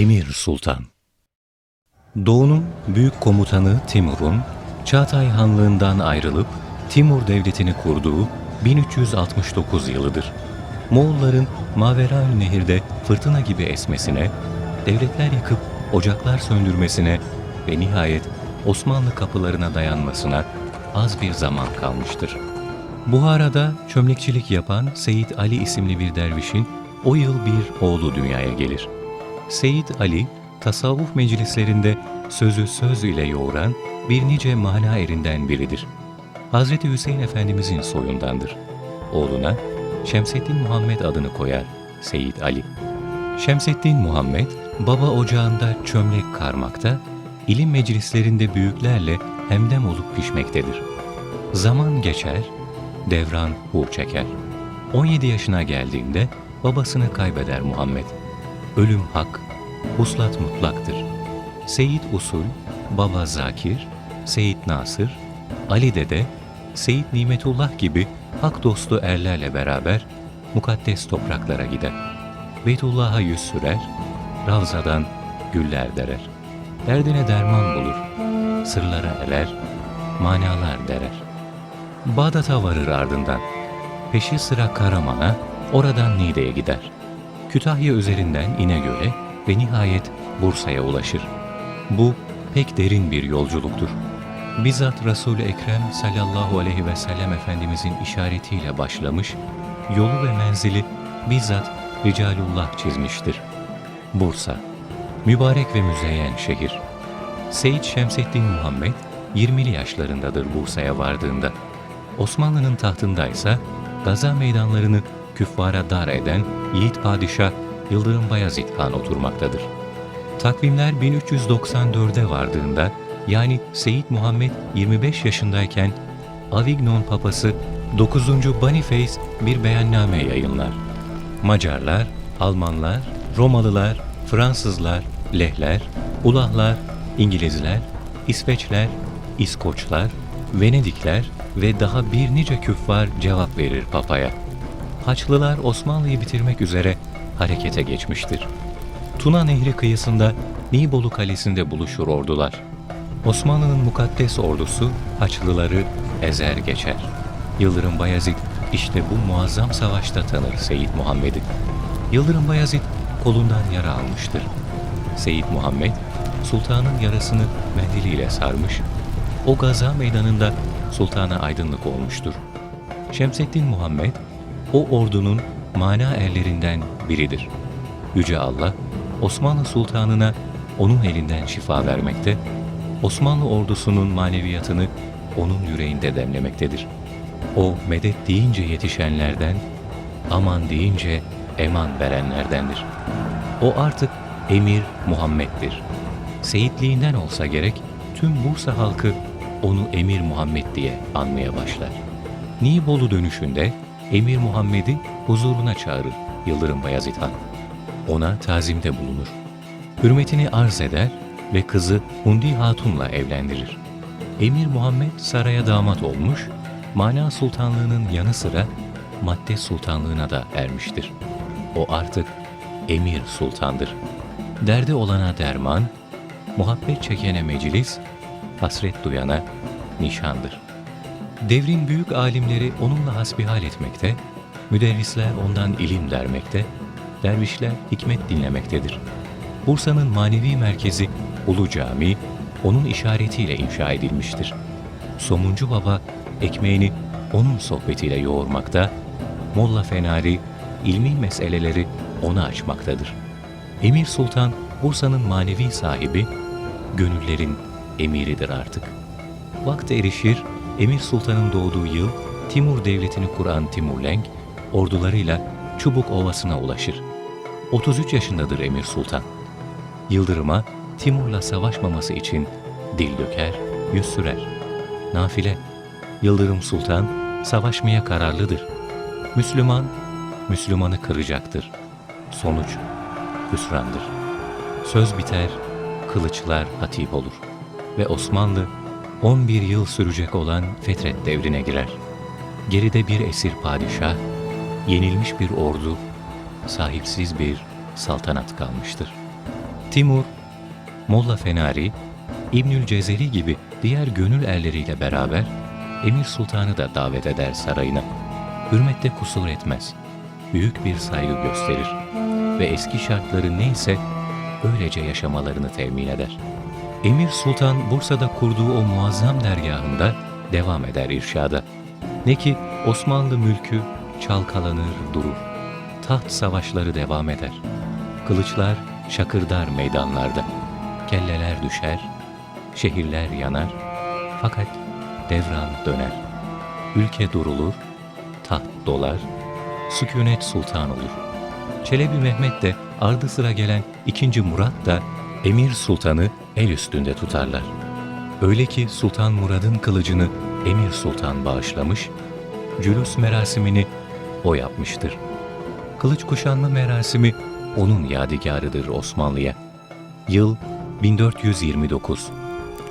Emir Sultan Doğu'nun büyük komutanı Timur'un Çağatay Hanlığından ayrılıp Timur Devleti'ni kurduğu 1369 yılıdır. Moğolların Maveraül Nehir'de fırtına gibi esmesine, devletler yıkıp ocaklar söndürmesine ve nihayet Osmanlı kapılarına dayanmasına az bir zaman kalmıştır. Buhara'da çömlekçilik yapan Seyit Ali isimli bir dervişin o yıl bir oğlu dünyaya gelir. Seyit Ali, tasavvuf meclislerinde sözü söz ile yoğuran bir nice mana erinden biridir. Hazreti Hüseyin Efendimizin soyundandır. Oğluna Şemseddin Muhammed adını koyar Seyit Ali. Şemseddin Muhammed, baba ocağında çömlek karmakta, ilim meclislerinde büyüklerle hemdem olup pişmektedir. Zaman geçer, devran hu çeker. 17 yaşına geldiğinde babasını kaybeder Muhammed. Ölüm hak, uslat mutlaktır. Seyit Usul, Baba Zakir, Seyit Nasır, Ali Dede, Seyit Nimetullah gibi hak dostu erlerle beraber mukaddes topraklara gider. Beytullah'a yüz sürer, Ravza'dan güller derer. Derdine derman bulur, sırlara erer, manalar derer. Bağdat'a varır ardından. Peşi sıra Karaman'a, oradan Niğde'ye gider. Kütahya üzerinden İnegöl'e ve nihayet Bursa'ya ulaşır. Bu pek derin bir yolculuktur. Bizzat Resul-i Ekrem sallallahu aleyhi ve sellem Efendimizin işaretiyle başlamış, yolu ve menzili bizzat Ricalullah çizmiştir. Bursa, mübarek ve müzeyyen şehir. Seyit Şemseddin Muhammed 20'li yaşlarındadır Bursa'ya vardığında. Osmanlı'nın tahtındaysa gaza meydanlarını küffara dar eden Yiğit Padişah Yıldırım Bayezid Han oturmaktadır. Takvimler 1394'e vardığında yani Seyit Muhammed 25 yaşındayken Avignon Papası 9. Boniface bir beyanname yayınlar. Macarlar, Almanlar, Romalılar, Fransızlar, Lehler, Ulahlar, İngilizler, İsveçler, İskoçlar, Venedikler ve daha bir nice küffar cevap verir Papa'ya. Haçlılar Osmanlı'yı bitirmek üzere harekete geçmiştir. Tuna Nehri kıyısında Nibolu Kalesi'nde buluşur ordular. Osmanlı'nın mukaddes ordusu Haçlıları ezer geçer. Yıldırım Bayezid işte bu muazzam savaşta tanır Seyit Muhammed'i. Yıldırım Bayezid kolundan yara almıştır. Seyit Muhammed, sultanın yarasını mendiliyle sarmış, o gaza meydanında sultana aydınlık olmuştur. Şemseddin Muhammed, o ordunun mana erlerinden biridir. Yüce Allah, Osmanlı Sultanına onun elinden şifa vermekte, Osmanlı ordusunun maneviyatını onun yüreğinde demlemektedir. O medet deyince yetişenlerden, aman deyince eman verenlerdendir. O artık Emir Muhammed'dir. Seyitliğinden olsa gerek tüm Bursa halkı onu Emir Muhammed diye anmaya başlar. Nibolu dönüşünde Emir Muhammed'i huzuruna çağırır Yıldırım Bayezid Han. Ona tazimde bulunur. Hürmetini arz eder ve kızı Hundi Hatun'la evlendirir. Emir Muhammed saraya damat olmuş, Mana Sultanlığı'nın yanı sıra Madde Sultanlığı'na da ermiştir. O artık Emir Sultan'dır. Derdi olana derman, muhabbet çekene meclis, hasret duyana nişandır. Devrin büyük alimleri onunla hasbihal etmekte, müderrisler ondan ilim dermekte, dervişler hikmet dinlemektedir. Bursa'nın manevi merkezi Ulu Cami, onun işaretiyle inşa edilmiştir. Somuncu Baba ekmeğini onun sohbetiyle yoğurmakta, Molla Fenari ilmi meseleleri ona açmaktadır. Emir Sultan Bursa'nın manevi sahibi, gönüllerin emiridir artık. Vakti erişir, Emir Sultan'ın doğduğu yıl Timur Devleti'ni kuran Timurlenk, ordularıyla Çubuk Ovası'na ulaşır. 33 yaşındadır Emir Sultan. Yıldırım'a Timur'la savaşmaması için dil döker, yüz sürer. Nafile, Yıldırım Sultan savaşmaya kararlıdır. Müslüman, Müslümanı kıracaktır. Sonuç, hüsrandır. Söz biter, kılıçlar hatip olur. Ve Osmanlı 11 yıl sürecek olan Fetret devrine girer. Geride bir esir padişah, yenilmiş bir ordu, sahipsiz bir saltanat kalmıştır. Timur, Molla Fenari, İbnül Cezeri gibi diğer gönül erleriyle beraber Emir Sultan'ı da davet eder sarayına. Hürmette kusur etmez. Büyük bir saygı gösterir ve eski şartları neyse öylece yaşamalarını temin eder. Emir Sultan Bursa'da kurduğu o muazzam dergahında devam eder irşada. Ne ki Osmanlı mülkü çalkalanır durur. Taht savaşları devam eder. Kılıçlar şakırdar meydanlarda. Kelleler düşer, şehirler yanar. Fakat devran döner. Ülke durulur, taht dolar, sükunet sultan olur. Çelebi Mehmet de ardı sıra gelen 2. Murat da Emir Sultan'ı el üstünde tutarlar. Öyle ki Sultan Murad'ın kılıcını Emir Sultan bağışlamış, cülüs merasimini o yapmıştır. Kılıç kuşanma merasimi onun yadigarıdır Osmanlı'ya. Yıl 1429.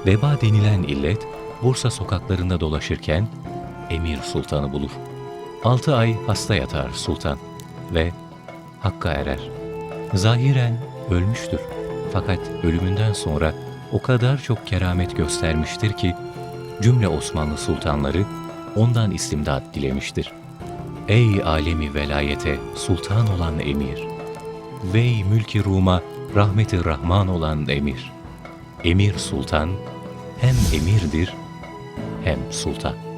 Veba denilen illet Bursa sokaklarında dolaşırken Emir Sultan'ı bulur. Altı ay hasta yatar sultan ve Hakk'a erer. Zahiren ölmüştür. Fakat ölümünden sonra o kadar çok keramet göstermiştir ki cümle Osmanlı sultanları ondan istimdat dilemiştir. Ey alemi velayete sultan olan emir! Vey mülki Rum'a rahmeti Rahman olan emir! Emir sultan hem emirdir hem sultan.